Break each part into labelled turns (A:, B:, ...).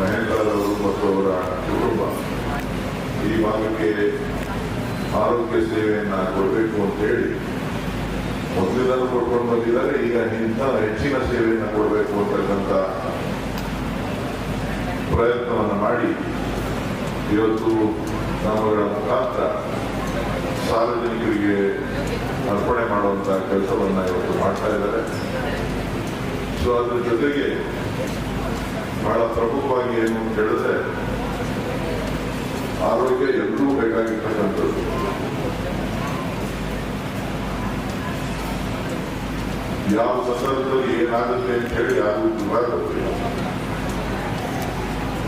A: ಮಹೇಂದ್ರರವರು ಮತ್ತು ಅವರ ಕುಟುಂಬ ಈ ಭಾಗಕ್ಕೆ ಆರೋಗ್ಯ ಸೇವೆಯನ್ನ ಕೊಡಬೇಕು ಅಂತ ಹೇಳಿ ಮೊದಲಿಂದಲೂ ಕೊಡ್ಕೊಂಡು ಬಂದಿದ್ದಾರೆ. ಈಗ ಇಂಥ ಹೆಚ್ಚಿನ ಸೇವೆಯನ್ನು ಕೊಡಬೇಕು ಅಂತಕ್ಕಂಥ ಪ್ರಯತ್ನವನ್ನು ಮಾಡಿ ಇವತ್ತು ನಮ್ಮಗಳ ಮುಖಾಂತರ ಸಾರ್ವಜನಿಕರಿಗೆ ಅರ್ಪಣೆ ಮಾಡುವಂತಹ ಕೆಲಸವನ್ನ ಇವತ್ತು ಮಾಡ್ತಾ ಇದ್ದಾರೆ. ಸೊ ಅದ್ರ ಜೊತೆಗೆ ಬಹಳ ಪ್ರಮುಖವಾಗಿ ಏನು ಅಂತ ಹೇಳಿದ್ರೆ ಆರೋಗ್ಯ ಎಲ್ಲರೂ ಬೇಕಾಗಿರ್ತಕ್ಕಂಥದ್ದು. ಯಾವ ಸಂದರ್ಭದಲ್ಲಿ ಏನಾಗುತ್ತೆ ಅಂತ ಹೇಳಿ ಯಾರು ಗೊತ್ತಿಲ್ಲ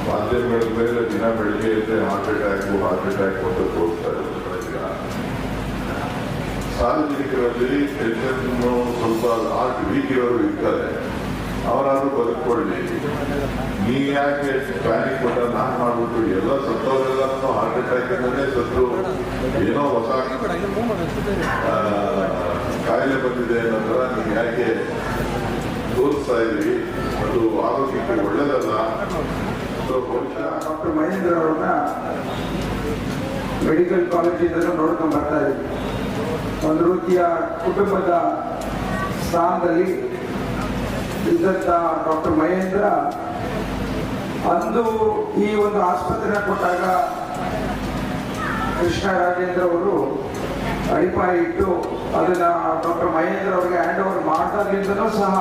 A: ಮಾಧ್ಯಮಗಳ ಮೇಲೆ ದಿನ ಬೆಳಿಗ್ಗೆ ಎದ್ದೆ ಹಾರ್ಟ್ ಅಟ್ಯಾಕ್ ಹಾರ್ಟ್ ಅಟ್ಯಾಕ್ ಅಂತ ತೋರಿಸ್ತಾ ಇದ್ದಾರೆ ಈಗ ಸಾರ್ವಜನಿಕರಲ್ಲಿ ಸ್ವಲ್ಪ ಹಾರ್ಟ್ ವೀಕ್ ಇರೋರು ಇರ್ತಾರೆ. ಅವರಾದ್ರೂ ಬದುಕೊಳ್ಳಿ ನೀ ಯಾಕೆ ಪ್ಯಾನಿಕ್ ಕೊಟ್ಟ ನಾನು ಮಾಡ್ಬಿಟ್ಟು ಎಲ್ಲ ಸತ್ತವರೆಲ್ಲ ಹಾರ್ಟ್ ಅಟ್ಯಾಕ್ ಇಂದಲೇ ಸತ್ತು. ಏನೋ ಹೊಸ ಕಾಯಿಲೆ ಬಂದಿದೆ ನಂತರ ನೀವು ಯಾಕೆ ತೋರಿಸ್ತಾ ಇದ್ರಿ? ಅದು ಆರೋಗ್ಯಕ್ಕೆ ಒಳ್ಳೇದಲ್ಲ.
B: ಡಾಕ್ಟರ್ ಮಹೇಂದ್ರ ಅವ್ರನ್ನ ಮೆಡಿಕಲ್ ಕಾಲೇಜಿಂದ ನೋಡ್ಕೊಂಡು ಬರ್ತಾ ಇದ್ವಿ ಒಂದು ರೀತಿಯ ಕುಟುಂಬದ ಸ್ಥಾನದಲ್ಲಿ ಇದ್ದಂಥ ಡಾಕ್ಟರ್ ಮಹೇಂದ್ರ, ಅಂದು ಈ ಒಂದು ಆಸ್ಪತ್ರೆ ಕೊಟ್ಟಾಗ ಕೃಷ್ಣ ರಾಜೇಂದ್ರ ಅವರು ಅಡಿಪಾಯ ಇಟ್ಟು ಅದನ್ನ ಡಾಕ್ಟರ್ ಮಹೇಂದ್ರ ಅವರಿಗೆ ಹ್ಯಾಂಡ್ ಓವರ್ ಮಾಡಿದಾಗ್ಲಿಂದನೂ ಸಹ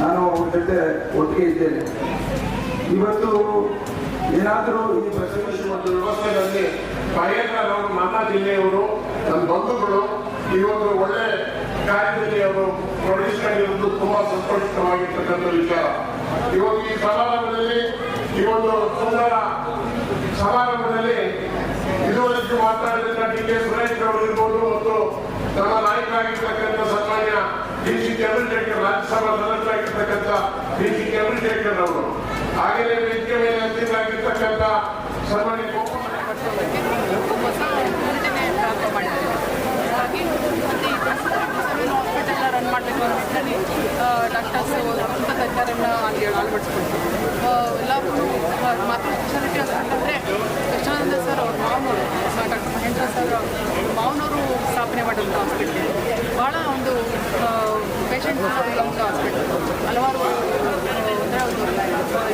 B: ನಾನು ಅವ್ರ ಜೊತೆ ಒಟ್ಟಿಗೆ ಇದ್ದೇನೆ. ಇವತ್ತು ಏನಾದರೂ ಈ ಬಸವೇಶ್ವರ
C: ಒಂದು ವ್ಯವಸ್ಥೆಯಲ್ಲಿ ಮಹೇಂದ್ರರವರು ಮಾತಾ ಜಿಲ್ಲೆಯವರು, ನಮ್ಮ ಬಂಧುಗಳು ಈ ಒಂದು ಒಳ್ಳೆ ಕಾರ್ಯದಲ್ಲಿ ಅವರು ತೊಡಗಿಸಿಕೊಂಡಿರುವುದು ತುಂಬಾ ಸಂತೋಷವಾಗಿರ್ತಕ್ಕಂಥ ವಿಚಾರ. ಇವತ್ತು ಈ ಸಮಾರಂಭದಲ್ಲಿ ಈ ಒಂದು ಸುಂದರ ಸಮಾರಂಭದಲ್ಲಿ ಇದುವರೆಗೂ ಮಾತನಾಡಿದ ಡಿ ಕೆ ಸುರೇಶ್ ಅವರು ಇರ್ಬೋದು ಮತ್ತು ನಮ್ಮ ನಾಯಕರಾಗಿರ್ತಕ್ಕಂಥ ಸನ್ಮಾನ್ಯ ಡಿ ಸಿ ಚಂದ್ರಶೇಖರ್, ರಾಜ್ಯಸಭಾ ಸದಸ್ಯರಾಗಿರ್ತಕ್ಕಂಥ ಡಿ ಸಿ ಚಂದ್ರಶೇಖರ್ ಅವರು ಹಾಗೆಯೇ ವೇದಿಕೆ ಮೇಲೆ ಅತಿಥಿಯಾಗಿರ್ತಕ್ಕಂಥ ಸನ್ಮಾನ್ಯ ಗೋಪಾಲ
D: ಹೊಸ ಯೋಜನೆ ಪ್ರಾರಂಭ ಮಾಡಿದ್ದಾರೆ ಹಾಗಾಗಿ ಮತ್ತು ಈ ಸೆವೆನ್ ಹಾಸ್ಪಿಟಲ್ನ ರನ್ ಮಾಡಬೇಕು ಅನ್ನೋ ನಿಟ್ಟಿನಲ್ಲಿ ಅಂತ ಸ್ವಂತ ತಜ್ಞರನ್ನು ಅಲ್ಲಿ ಅಳವಡಿಸ್ಕೊಂಡು ಎಲ್ಲರೂ ಮಾತ್ರ ಸ್ಪೆಷಾಲಿಟಿ ಅಂದರೆ ಕೃಷ್ಣಾನಂದ ಸರ್ ಅವ್ರ ಮಾವನವರು ಡಾಕ್ಟರ್ ಮಹೇಂದ್ರ ಸರ್ ಮಾವನವರು ಸ್ಥಾಪನೆ ಮಾಡಿದಂಥ ಹಾಸ್ಪಿಟ್ಲ್ ಭಾಳ ಒಂದು ಪೇಷಂಟ್ ಒಂದು ಹಾಸ್ಪಿಟಲ್ ಹಲವಾರು ಅಂದರೆ ಒಂದು,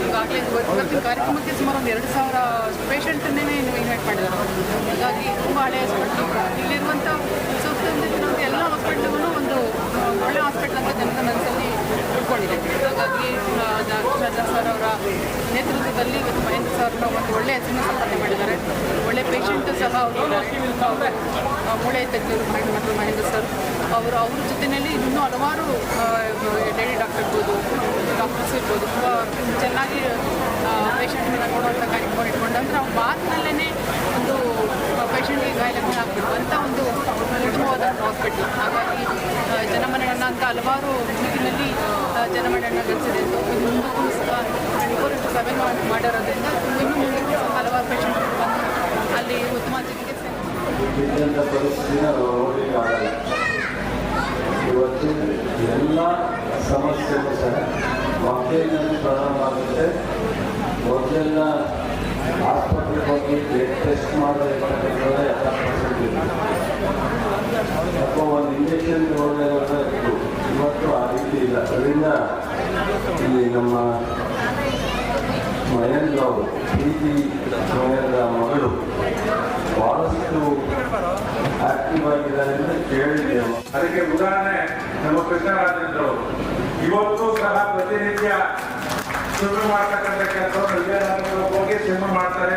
D: ಈಗಾಗಲೇ ಇವತ್ತಿನ ಕಾರ್ಯಕ್ರಮಕ್ಕೆ ಸುಮಾರು ಒಂದು ಎರಡು ಸಾವಿರ ಪೇಷಂಟನ್ನೇ ಇನ್ವೈಟ್ ಮಾಡಿದ್ದಾರೆ. ಹಾಗಾಗಿ ತುಂಬ ಹಳೆಯ ಹಾಸ್ಪಿಟ್ಲು ಇಲ್ಲಿರುವಂಥ ಸುತ್ತಮುತ್ತಲಿನ ಎಲ್ಲ ಹಾಸ್ಪಿಟ್ಲುಗಳು ಒಂದು ಆ, ಒಳ್ಳೆ ಹಾಸ್ಪಿಟ್ಲ್ ಅಂತ ಜನರ ಮನಸ್ಸಲ್ಲಿ ಉಳ್ಕೊಂಡಿದೆ. ಹಾಗಾಗಿ ರಾಜಾ ಸರ್ ಅವರ ನೇತೃತ್ವದಲ್ಲಿ ಇವತ್ತು ಮಹೇಂದ್ರ ಸರ್ನ ಒಂದು ಒಳ್ಳೆ ಹೆಸರನ್ನು ಸಂಪಾದನೆ ಮಾಡಿದ್ದಾರೆ. ಒಳ್ಳೆ ಪೇಷಂಟ್ ಸಹ ಅವರು ಮೂಳೆ ತಜ್ಞರು ಮತ್ತು ಮಹೇಂದ್ರ ಸರ್ ಅವರು, ಅವ್ರ ಜೊತೆಯಲ್ಲಿ ಇನ್ನೂ ಹಲವಾರು ಲೇಡಿ ಡಾಕ್ಟರ್ ಇರ್ಬೋದು, ಡಾಕ್ಟರ್ಸ್ ಇರ್ಬೋದು, ತುಂಬ ಚೆನ್ನಾಗಿ ಪೇಷಂಟ್ನ ನೋಡುವಂಥ ಕಾರ್ಯಕ್ರಮ ಇಟ್ಕೊಂಡು ಅಂದರೆ ಅವ್ರ ಮಾತಿನಲ್ಲೇ ಒಂದು ಪೇಷಂಟ್ಗೆ ಗುಣ ಆಗಬೇಕು ಅಂತ ಒಂದು ಉತ್ತಮವಾದ ಹಾಸ್ಪಿಟ್ಲ್ ಹಾಗಾಗಿ ಆ, ಜನಮನ್ನಣೆಯನ್ನ ಅಂತ ಹಲವಾರು ಗುಂಪಿನಲ್ಲಿ ಆ, ಜನಮನ್ನಣೆಯನ್ನ ಗಳಿಸಿದೆ ಮುಂದಕ್ಕೂ ಸಹ ಟ್ವೆಂಟಿ ಫೋರ್ ಇಂಟು ಸೆವೆನ್ ಮಾಡಿರೋದ್ರಿಂದ ಇನ್ನು ಮುಂದೆ ಹಲವಾರು ಪೇಷಂಟ್ ಬಂದು ಅಲ್ಲಿ ಉತ್ತಮ ಚಿಕಿತ್ಸೆ
E: ಎಲ್ಲ ಸಮಸ್ಯೆಗಳು ಸಹ ಮಕ್ಕಳಿನಲ್ಲಿ ಪ್ರಾರಂಭ ಆಗುತ್ತೆ. ಮೊದಲೆಲ್ಲ ಆಸ್ಪತ್ರೆಗೆ ಹೋಗಿ ಬ್ಲಡ್ ಟೆಸ್ಟ್ ಮಾಡಬೇಕಾದ್ರೆ ಎಲ್ಲ ಅಥವಾ ಒಂದು ಇಂಜೆಕ್ಷನ್ ಹೋಗಬೇಕಾದ್ರೆ ಇತ್ತು ಇವತ್ತು ಆ ರೀತಿ ಇಲ್ಲ ಅದರಿಂದ ಇಲ್ಲಿ ನಮ್ಮ ಮಹೇಂದ್ರ ಅವರು ಪ್ರೀತಿ ಮಹೇಂದ್ರ ಮಗಳು ಬಹಳಷ್ಟು ಆಕ್ಟಿವ್ ಆಗಿದ್ದಾರೆ ಅಂತ ಕೇಳಿದ್ದೇವೆ
B: ಅದಕ್ಕೆ ಉದಾಹರಣೆ ನಮ್ಮ ಕೃಷ್ಣರಾಜೇಂದ್ರ ಅವರು ಇವತ್ತು ಸಹ ಪ್ರತಿನಿತ್ಯ ಸ್ವಿಮ್ ಮಾಡ್ತಕ್ಕಂಥ ವಿಜಯನಗರ ಹೋಗಿ ಶುರು ಮಾಡ್ತಾರೆ.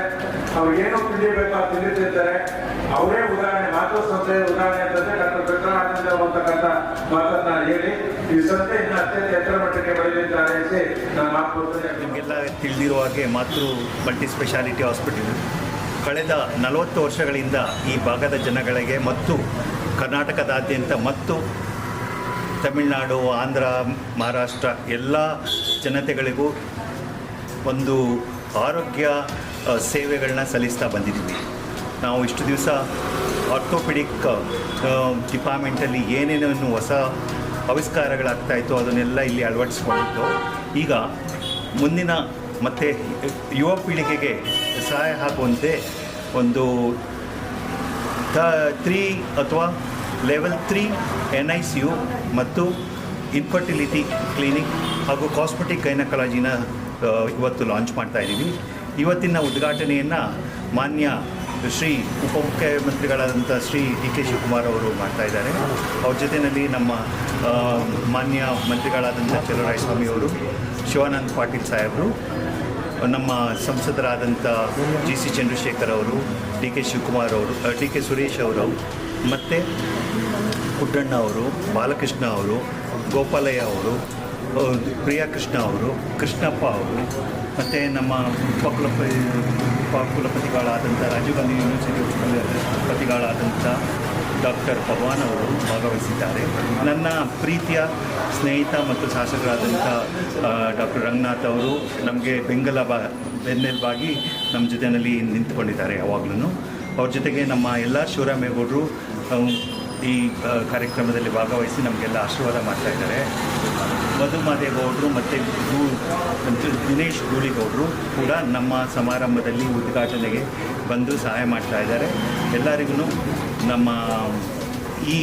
B: ಅವ್ರಿಗೇನು ಏನು ಬೇಕೋ ಆ ತಿಂಡಿ ಅವರೇ ಉದಾಹರಣೆ, ಮಾತೃ ಸಂಸ್ಥೆಯ ಉದಾಹರಣೆ ಅಂತಂದ್ರೆ ಡಾಕ್ಟರ್ ಅವರು ಅಂತಕ್ಕಂಥ ಮಾತನ್ನ ಹೇಳಿ, ಈ ಸಂಸ್ಥೆ ಇನ್ನು ಅತ್ಯಂತ ಎತ್ತರ ಮಟ್ಟಕ್ಕೆ ಬೆಳೆದಿದ್ದಾರೆ ಅಂತ ನಾನು ಮಾತುಕೊಡ್ತೇನೆ
F: ನಿಮಗೆಲ್ಲ ತಿಳಿದಿರುವ ಹಾಗೆ ಮಾತೃ ಮಲ್ಟಿ ಸ್ಪೆಷಾಲಿಟಿ ಹಾಸ್ಪಿಟಲ್. ಕಳೆದ ನಲವತ್ತು ವರ್ಷಗಳಿಂದ ಈ ಭಾಗದ ಜನಗಳಿಗೆ ಮತ್ತು ಕರ್ನಾಟಕದಾದ್ಯಂತ ಮತ್ತು ತಮಿಳುನಾಡು, ಆಂಧ್ರ, ಮಹಾರಾಷ್ಟ್ರ ಎಲ್ಲ ಜನತೆಗಳಿಗೂ ಒಂದು ಆರೋಗ್ಯ ಸೇವೆಗಳನ್ನ ಸಲ್ಲಿಸ್ತಾ ಬಂದಿದ್ದೀವಿ. ನಾವು ಇಷ್ಟು ದಿವಸ ಆರ್ಥೋಪೆಡಿಕ್ ಡಿಪಾರ್ಟ್ಮೆಂಟಲ್ಲಿ ಏನೇನೇನು ಹೊಸ ಆವಿಷ್ಕಾರಗಳಾಗ್ತಾ ಇತ್ತು ಅದನ್ನೆಲ್ಲ ಇಲ್ಲಿ ಅಳವಡಿಸ್ಕೊಂಡಿತ್ತು ಈಗ ಮುಂದಿನ ಮತ್ತು ಯುವ ಪೀಳಿಗೆಗೆ ಸಹಾಯ ಆಗುವಂತೆ ಒಂದು ತ, ತ್ರೀ ಅಥವಾ level three N I C U ಮತ್ತು ಇನ್ಫರ್ಟಿಲಿಟಿ ಕ್ಲಿನಿಕ್ ಹಾಗೂ ಕಾಸ್ಮೆಟಿಕ್ ಗೈನಕಾಲಜಿನ ಇವತ್ತು ಲಾಂಚ್ ಮಾಡ್ತಾ ಇದ್ದೀವಿ. ಇವತ್ತಿನ ಉದ್ಘಾಟನೆಯನ್ನು ಮಾನ್ಯ ಶ್ರೀ ಉಪಮುಖ್ಯಮಂತ್ರಿಗಳಾದಂಥ ಶ್ರೀ ಡಿ ಕೆ ಶಿವಕುಮಾರ್ ಅವರು ಮಾಡ್ತಾ ಇದ್ದಾರೆ. ಅವ್ರ ಜೊತೆಯಲ್ಲಿ ನಮ್ಮ ಮಾನ್ಯ ಮಂತ್ರಿಗಳಾದಂಥ ಅವರು, ಶಿವಾನಂದ್ ಪಾಟೀಲ್ ಸಾಹೇಬರು, ನಮ್ಮ ಸಂಸದರಾದಂಥ ಜಿ ಸಿ ಚಂದ್ರಶೇಖರ್ ಅವರು, ಡಿ ಕೆ ಶಿವಕುಮಾರ್ ಅವರು ಡಿ ಕೆ ಸುರೇಶ್ ಅವರು, ಮತ್ತು ಪುಟ್ಟಣ್ಣ ಅವರು, ಬಾಲಕೃಷ್ಣ ಅವರು, ಗೋಪಾಲಯ್ಯ ಅವರು ಪ್ರಿಯಾ ಕೃಷ್ಣ ಅವರು, ಕೃಷ್ಣಪ್ಪ ಅವರು, ಮತ್ತು ನಮ್ಮ ಉಪಕುಲಪತಿ ಉಪಕುಲಪತಿಗಳಾದಂಥ ರಾಜೀವ್ ಗಾಂಧಿ ಯೂನಿವರ್ಸಿಟಿ ಉಪಕುಲಪತಿಗಳಾದಂಥ ಡಾಕ್ಟರ್ ಪವಾನ್ ಅವರು ಭಾಗವಹಿಸಿದ್ದಾರೆ. ನನ್ನ ಪ್ರೀತಿಯ ಸ್ನೇಹಿತ ಮತ್ತು ಶಾಸಕರಾದಂಥ ಡಾಕ್ಟರ್ ರಂಗನಾಥ್ ಅವರು ನಮಗೆ ಬೆಂಗಲ ಬಾ, ಬೆನ್ನೆಲುಬಾಗಿ ನಮ್ಮ ಜೊತೆಯಲ್ಲಿ ನಿಂತ್ಕೊಂಡಿದ್ದಾರೆ ಯಾವಾಗಲೂ ಅವ್ರ ಜೊತೆಗೆ ನಮ್ಮ ಎಲ್ಲ ಶಿವರಾಮೇಗೌಡರು ಈ ಕಾರ್ಯಕ್ರಮದಲ್ಲಿ ಭಾಗವಹಿಸಿ ನಮಗೆಲ್ಲ ಆಶೀರ್ವಾದ ಮಾಡ್ತಾ ಇದ್ದಾರೆ. ಮಧು ಮಾದೇಗೌಡರು ಮತ್ತು ಗೂ ದಿನೇಶ್ ಗೂಳಿಗೌಡರು ಕೂಡ ನಮ್ಮ ಸಮಾರಂಭದಲ್ಲಿ ಉದ್ಘಾಟನೆಗೆ ಬಂದು ಸಹಾಯ ಮಾಡ್ತಾ ಇದ್ದಾರೆ. ಎಲ್ಲರಿಗೂ ನಮ್ಮ ಈ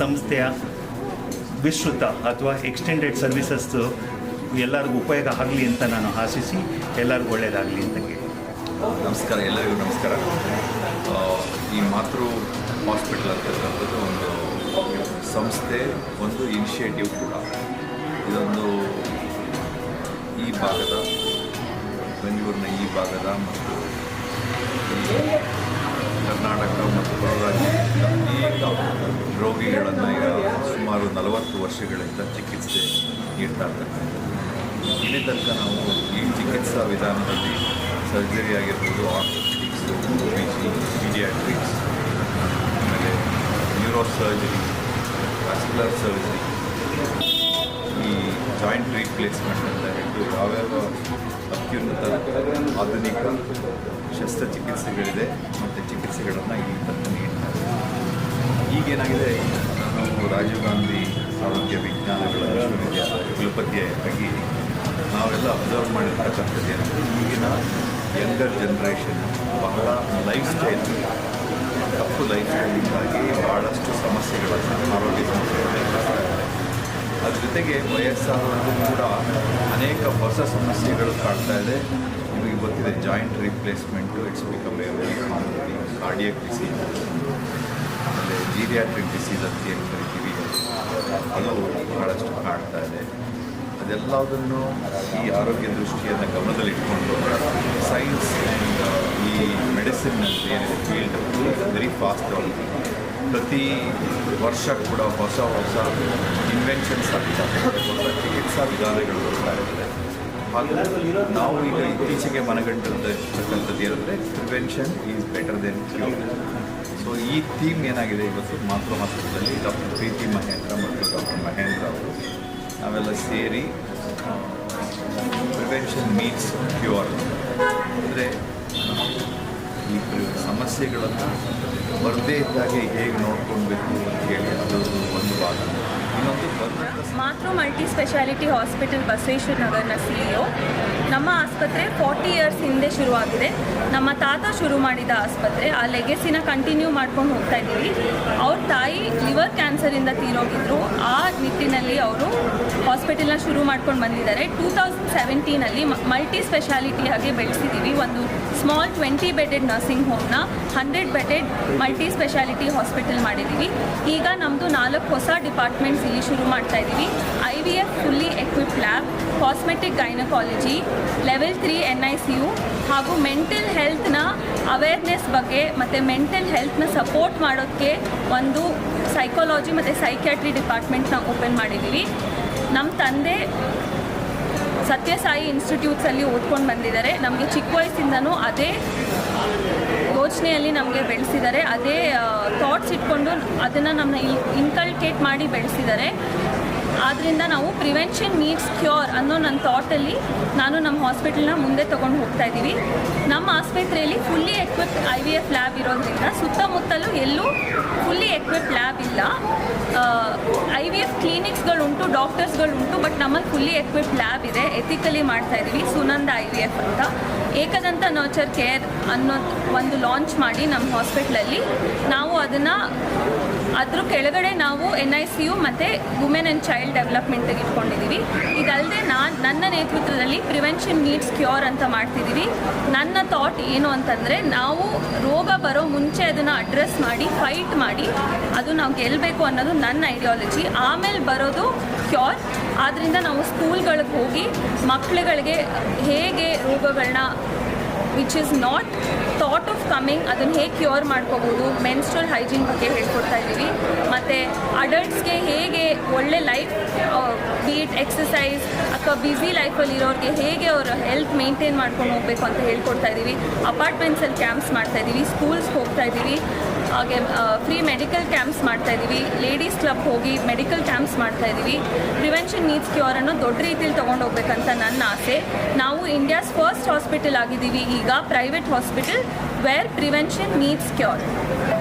F: ಸಂಸ್ಥೆಯ ವಿಸ್ತೃತ ಅಥವಾ ಎಕ್ಸ್ಟೆಂಡೆಡ್ ಸರ್ವಿಸಸ್ ಎಲ್ಲರಿಗೂ ಉಪಯೋಗ ಆಗಲಿ ಅಂತ ನಾನು ಆಶಿಸಿ ಎಲ್ಲರಿಗೂ ಒಳ್ಳೆಯದಾಗಲಿ ಅಂತ ಕೇಳಿ
G: ನಮಸ್ಕಾರ, ಎಲ್ಲರಿಗೂ ನಮಸ್ಕಾರ. ಈ ಮಾತೃ ಹಾಸ್ಪಿಟಲ್ ಅಂತಕ್ಕಂಥದ್ದು ಒಂದು ಸಂಸ್ಥೆ, ಒಂದು ಇನಿಷಿಯೇಟಿವ್ ಕೂಡ. ಇದೊಂದು ಈ ಭಾಗದ, ಬೆಂಗಳೂರಿನ ಈ ಭಾಗದ ಮತ್ತು ಕರ್ನಾಟಕ ಮತ್ತು ಹೊರ ಅನೇಕ ರೋಗಿಗಳನ್ನು ಈಗ ಸುಮಾರು ನಲವತ್ತು ವರ್ಷಗಳಿಂದ ಚಿಕಿತ್ಸೆ ನೀಡ್ತಾ ಇರ್ತಕ್ಕಂಥದ್ದು ಇಲ್ಲಿ ತನಕ ನಾವು ಈ ಚಿಕಿತ್ಸಾ ವಿಧಾನದಲ್ಲಿ ಸರ್ಜರಿ ಆಗಿರ್ಬೋದು orthopaedics P paediatrics neuro surgery vascular surgery ಈ ಜಾಯಿಂಟ್ ರೀಪ್ಲೇಸ್ಮೆಂಟ್ ಅಂತ ಹೇಳಿ ಯಾವ್ಯಾವ ಅತ್ಯುನ್ನತ ಆಧುನಿಕ ಶಸ್ತ್ರಚಿಕಿತ್ಸೆಗಳಿದೆ ಮತ್ತು ಚಿಕಿತ್ಸೆಗಳನ್ನು ಇಲ್ಲಿ ತಂದು ನೀಡ್ತಾರೆ ಈಗೇನಾಗಿದೆ? ನಾವು ರಾಜೀವ್ ಗಾಂಧಿ ಆರೋಗ್ಯ ವಿಜ್ಞಾನಗಳ ವಿಶ್ವವಿದ್ಯಾಲಯ ಕುಲಪತಿಯಾಗಿ ನಾವೆಲ್ಲ ಅಬ್ಸರ್ವ್ ಮಾಡಿರ್ತಕ್ಕಂಥದ್ದು ಏನಂದರೆ ಈಗಿನ ಯಂಗರ್ ಜನ್ರೇಷನ್ ಬಹಳ ಲೈಫ್ ಸ್ಟೈಲ್ ತಪ್ಪು ಲೈಫ್ ಬಹಳಷ್ಟು ಸಮಸ್ಯೆಗಳನ್ನು ಆರೋಗ್ಯ ಸಮಸ್ಯೆಗಳು ಎದುರಿಸ್ತಾ ಇದ್ದಾರೆ ಅದ್ರ ಜೊತೆಗೆ ವಯಸ್ಸಾದರೂ ಕೂಡ ಅನೇಕ ಹೊಸ ಸಮಸ್ಯೆಗಳು ಕಾಡ್ತಾ ಇದೆ. ನಿಮಗೆ ಗೊತ್ತಿದೆ, joint replacement it's become cardiac disease ಆಮೇಲೆ ಜೀರಿಯಾಟ್ರಿಕ್ ಡಿಸೀಸ್ ಅಂತ ಏನು ಕರಿತೀವಿ ಅದು ಭಾಳಷ್ಟು ಕಾಡ್ತಾ ಇದೆ. ಅದೆಲ್ಲದನ್ನು ಈ ಆರೋಗ್ಯ ದೃಷ್ಟಿಯನ್ನು ಗಮನದಲ್ಲಿಟ್ಟುಕೊಂಡು ಸೈನ್ಸ್ ಆ್ಯಂಡ್ ಈ ಮೆಡಿಸಿನ್ ಏನಿದೆ ಫೀಲ್ಡ್ ವೆರಿ ಫಾಸ್ಟ್ ಪ್ರತಿ ವರ್ಷ ಕೂಡ ಹೊಸ ಹೊಸ ಇನ್ವೆನ್ಷನ್ಸ್ ಆಗ್ತವೆ ಹೊಸ ಚಿಕಿತ್ಸಾ ವಿಧಾನಗಳು ಬರ್ತಾ ಇರ್ತದೆ ಹಾಗೂ ನಾವು ಈಗ ಇತ್ತೀಚೆಗೆ ಮನಗಂಡಿರ್ತಕ್ಕಂಥದ್ದು ಏನಂದರೆ prevention is better than cure so ಈ ಥೀಮ್ ಏನಾಗಿದೆ ಇವತ್ತು ಮಾತೃ ಮಾತ್ರದಲ್ಲಿ ಡಾಕ್ಟರ್ ಪ್ರೀತಿ ಮಹೇಂದ್ರ ಮತ್ತು ಡಾಕ್ಟರ್ ಮಹೇಂದ್ರ ಅವರು ನಾವೆಲ್ಲ ಸೇರಿ ಪ್ರಿವೆನ್ಷನ್ ಮೀನ್ಸ್ ಕ್ಯೂರ್ ಅಂದರೆ ಈ ಸಮಸ್ಯೆಗಳನ್ನು ಬರದೇ ಇದ್ದಾಗೆ ಹೇಗೆ ನೋಡ್ಕೊಳ್ಬೇಕು ಅಂತ ಹೇಳಿ ಅದೊಂದು ಒಂದು ಭಾಗ. ಇನ್ನೊಂದು
H: ಮಾತೃ ಮಲ್ಟಿ ಸ್ಪೆಷಾಲಿಟಿ ಹಾಸ್ಪಿಟಲ್ ಬಸವೇಶ್ವರ ನಗರ್ನ ಸಿ ನಮ್ಮ ಆಸ್ಪತ್ರೆ ಫಾರ್ಟಿ ಇಯರ್ಸ್ ಹಿಂದೆ ಶುರುವಾಗಿದೆ. ನಮ್ಮ ತಾತ ಶುರು ಮಾಡಿದ ಆಸ್ಪತ್ರೆ, ಆ ಲೆಗೆಸಿನ ಕಂಟಿನ್ಯೂ ಮಾಡ್ಕೊಂಡು ಹೋಗ್ತಾ ಇದ್ದೀವಿ. ಅವ್ರ ತಾಯಿ ಲಿವರ್ ಕ್ಯಾನ್ಸರಿಂದ ತೀರೋಗಿದ್ರು. ಆ ನಿಟ್ಟಿನಲ್ಲಿ ಅವರು ಹಾಸ್ಪಿಟಲ್ನ ಶುರು ಮಾಡ್ಕೊಂಡು ಬಂದಿದ್ದಾರೆ. ಟೂ ತೌಸಂಡ್ ಸೆವೆಂಟೀನಲ್ಲಿ ಮಲ್ಟಿ ಸ್ಪೆಷಾಲಿಟಿ ಆಗಿ ಬೆಳೆಸಿದ್ದೀವಿ. ಒಂದು small twenty bedded nursing ಹೋಮ್ನ hundred bedded multi speciality hospital ಮಾಡಿದ್ದೀವಿ. ಈಗ ನಮ್ಮದು ನಾಲ್ಕು ಹೊಸ ಡಿಪಾರ್ಟ್ಮೆಂಟ್ಸ್ ಇಲ್ಲಿ ಶುರು ಮಾಡ್ತಾ ಇದ್ದೀವಿ. I V F fully equip lab cosmetic gynaecology level three N I C U ಹಾಗೂ ಮೆಂಟಲ್ ಹೆಲ್ತ್ನ ಅವೇರ್ನೆಸ್ ಬಗ್ಗೆ ಮತ್ತು ಮೆಂಟಲ್ ಹೆಲ್ತ್ನ ಸಪೋರ್ಟ್ ಮಾಡೋಕ್ಕೆ ಒಂದು ಸೈಕಾಲಜಿ ಮತ್ತು ಸೈಕ್ಯಾಟ್ರಿ ಡಿಪಾರ್ಟ್ಮೆಂಟ್ನ ಓಪನ್ ಮಾಡಿದ್ದೀವಿ. ನಮ್ಮ ತಂದೆ ಸತ್ಯಸಾಯಿ ಇನ್ಸ್ಟಿಟ್ಯೂಟ್ಸಲ್ಲಿ ಓದ್ಕೊಂಡು ಬಂದಿದ್ದಾರೆ. ನಮಗೆ ಚಿಕ್ಕ ವಯಸ್ಸಿಂದನೂ ಅದೇ ಯೋಚನೆಯಲ್ಲಿ ನಮಗೆ ಬೆಳೆಸಿದ್ದಾರೆ. ಅದೇ ಥಾಟ್ಸ್ ಇಟ್ಕೊಂಡು ಅದನ್ನು ನಮ್ಮನ್ನ ಇನ್ಕಲ್ಕೇಟ್ ಮಾಡಿ ಬೆಳೆಸಿದ್ದಾರೆ. ಆದ್ದರಿಂದ ನಾವು ಪ್ರಿವೆನ್ಷನ್ ನೀಡ್ಸ್ ಕ್ಯೂರ್ ಅನ್ನೋ ನನ್ನ ಥಾಟಲ್ಲಿ ನಾನು ನಮ್ಮ ಹಾಸ್ಪಿಟಲ್ನ ಮುಂದೆ ತೊಗೊಂಡು ಹೋಗ್ತಾ ಇದ್ದೀವಿ ನಮ್ಮ ಆಸ್ಪತ್ರೆಯಲ್ಲಿ fully equipped I V F lab ಇರೋದ್ರಿಂದ ಸುತ್ತಮುತ್ತಲೂ ಎಲ್ಲೂ ಫುಲ್ಲಿ ಎಕ್ವಿಪ್ಡ್ ಲ್ಯಾಬ್ ಇಲ್ಲ. ಐ ವಿ ಎಫ್ ಕ್ಲಿನಿಕ್ಸ್ಗಳುಂಟು ಡಾಕ್ಟರ್ಸ್ಗಳುಂಟು ಬಟ್ ನಮ್ಮಲ್ಲಿ ಫುಲ್ಲಿ ಎಕ್ವಿಪ್ಡ್ ಲ್ಯಾಬ್ ಇದೆ. ಎಥಿಕಲಿ ಮಾಡ್ತಾ ಇದ್ದೀವಿ ಸುನಂದ ಐ ವಿ ಎಫ್ ಅಂತ. ಏಕದಂತ ನರ್ಚರ್ ಕೇರ್ ಅನ್ನೋ ಒಂದು ಲಾಂಚ್ ಮಾಡಿ ನಮ್ಮ ಹಾಸ್ಪಿಟ್ಲಲ್ಲಿ ನಾವು ಅದನ್ನು ಅದ್ರ ಕೆಳಗಡೆ ನಾವು ಎನ್ ಐ ಸಿ ಯು ಮತ್ತು ವುಮೆನ್ ಆ್ಯಂಡ್ ಚೈಲ್ಡ್ ಡೆವಲಪ್ಮೆಂಟಿಗೆ ಇಟ್ಕೊಂಡಿದ್ದೀವಿ ಇದಲ್ಲದೆ ನಾನು, ನನ್ನ ನೇತೃತ್ವದಲ್ಲಿ ಪ್ರಿವೆನ್ಷನ್ ನೀಡ್ಸ್ ಕ್ಯೂರ್ ಅಂತ ಮಾಡ್ತಿದ್ದೀವಿ ನನ್ನ ಥಾಟ್ ಏನು ಅಂತಂದರೆ ನಾವು ರೋಗ ಬರೋ ಮುಂಚೆ ಅದನ್ನು ಅಡ್ರೆಸ್ ಮಾಡಿ ಫೈಟ್ ಮಾಡಿ, ಅದು ನಾವು ಗೆಲ್ಲಬೇಕು ಅನ್ನೋದು ನನ್ನ ಐಡಿಯಾಲಜಿ ಆಮೇಲೆ ಬರೋದು ಕ್ಯೂರ್ ಆದ್ದರಿಂದ ನಾವು ಸ್ಕೂಲ್ಗಳಿಗೆ ಹೋಗಿ ಮಕ್ಕಳುಗಳಿಗೆ ಹೇಗೆ ರೋಗಗಳನ್ನ which is not thought of coming ಅದನ್ನು ಹೇಗೆ ಕ್ಯೂರ್ ಮಾಡ್ಕೋಬೋದು ಮೆನ್ಸ್ಟ್ರಲ್ ಹೈಜೀನ್ ಬಗ್ಗೆ ಹೇಳ್ಕೊಡ್ತಾ ಇದ್ದೀವಿ. ಮತ್ತು ಅಡಲ್ಟ್ಸ್ಗೆ ಹೇಗೆ ಒಳ್ಳೆ ಲೈಫ್ ಬೀಟ್ ಎಕ್ಸಸೈಸ್ ಅಥವಾ ಬ್ಯುಸಿ ಲೈಫಲ್ಲಿ ಇರೋರಿಗೆ ಹೇಗೆ ಅವರ ಹೆಲ್ತ್ ಮೇಂಟೈನ್ ಮಾಡ್ಕೊಂಡು ಹೋಗಬೇಕು ಅಂತ ಹೇಳ್ಕೊಡ್ತಾ ಇದ್ದೀವಿ. ಅಪಾರ್ಟ್ಮೆಂಟ್ಸಲ್ಲಿ ಕ್ಯಾಂಪ್ಸ್ ಮಾಡ್ತಾ ಇದ್ದೀವಿ ಸ್ಕೂಲ್ಸ್ಗೆ ಹೋಗ್ತಾ ಇದ್ದೀವಿ. ಹಾಗೆ ಫ್ರೀ ಮೆಡಿಕಲ್ ಕ್ಯಾಂಪ್ಸ್ ಮಾಡ್ತಾ ಇದ್ದೀವಿ ಲೇಡೀಸ್ ಕ್ಲಬ್ ಹೋಗಿ ಮೆಡಿಕಲ್ ಕ್ಯಾಂಪ್ಸ್ ಮಾಡ್ತಾ ಇದ್ದೀವಿ ಪ್ರಿವೆನ್ಷನ್ ನೀಡ್ಸ್ ಕ್ಯೂರ್ ಅನ್ನೋ ದೊಡ್ಡ ರೀತಿಯಲ್ಲಿ ಹೋಗ್ಬೇಕಂತ ನನ್ನ ಆಸೆ. ನಾವು ಇಂಡಿಯಾಸ್ ಫಸ್ಟ್ ಹಾಸ್ಪಿಟಲ್ ಆಗಿದ್ದೀವಿ. ಈಗ private hospital where prevention needs cure